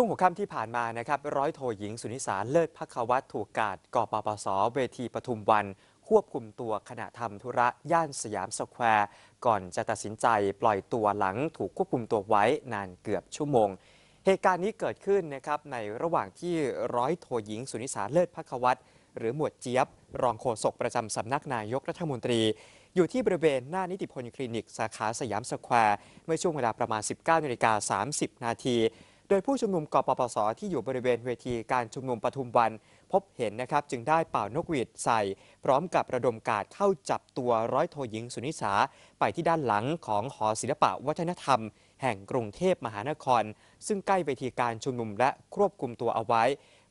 ช่วงหัวค่ำที่ผ่านมานะครับร้อยโทหญิงสุนิสาเลิศพักวัตถูกกาดกปปสเวทีปทุมวัน ควบคุมตัวขณะทำธุระย่านสยามสแควร์ ก่อนจะตัดสินใจปล่อยตัวหลังถูกควบคุมตัวไว้นานเกือบชั่วโมง เหตุการณ์นี้เกิดขึ้นนะครับในระหว่างที่ร้อยโทหญิงสุนิสาเลิศพักวัตหรือหมวดเจี๊ยบ รองโฆษกประจำสำนักนายกรัฐมนตรี อยู่ที่บริเวณหน้านิติพลคลินิก สาขาสยามสแควร์ เมื่อช่วงเวลาประมาณ 19นาฬิกา30 นาที โดยผู้ชุมนุมกปปส ที่อยู่บริเวณเวทีการชุมนุมปทุมวัน พบเห็นนะครับจึงได้เป่านกหวีดใส่ พร้อมกับระดมการเข้าจับตัวร้อยโทหญิงสุนิสา ไปที่ด้านหลังของหอศิลปะวัฒนธรรม แห่งกรุงเทพมหานคร ซึ่งใกล้เวทีการชุมนุมและควบคุมตัวเอาไว้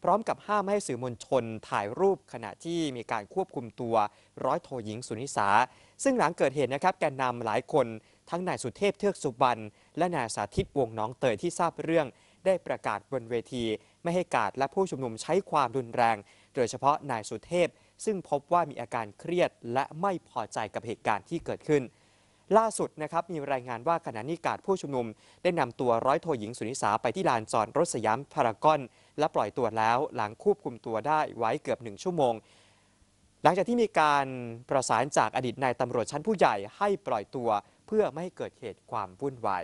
พร้อมกับห้ามไม่ให้สื่อมวลชนถ่ายรูปขณะที่มีการควบคุมตัวร้อยโทหญิงสุนิสา ซึ่งหลังเกิดเหตุนะครับแกนนำหลายคนทั้งนายสุเทพเทือกสุบรรณและนายสาธิตวงน้องเตยที่ทราบเรื่อง ได้ประกาศบนเวที ไม่ให้กาดและผู้ชุมนุมใช้ความรุนแรง โดยเฉพาะนายสุเทพ ซึ่งพบว่ามีอาการเครียดและไม่พอใจกับเหตุการณ์ที่เกิดขึ้น ล่าสุดนะครับมีรายงานว่าขณะนี้กาดผู้ชุมนุม ได้นำตัวร้อยโทหญิงสุนิสาไปที่ลานจอดรถสยามพารากอนและปล่อยตัวแล้วหลังควบคุมตัวได้ไว้เกือบหนึ่งชั่วโมงหลังจากที่มีการประสานจากอดีตนายตำรวจชั้นผู้ใหญ่ให้ปล่อยตัว เพื่อไม่ให้เกิดเหตุความวุ่นวาย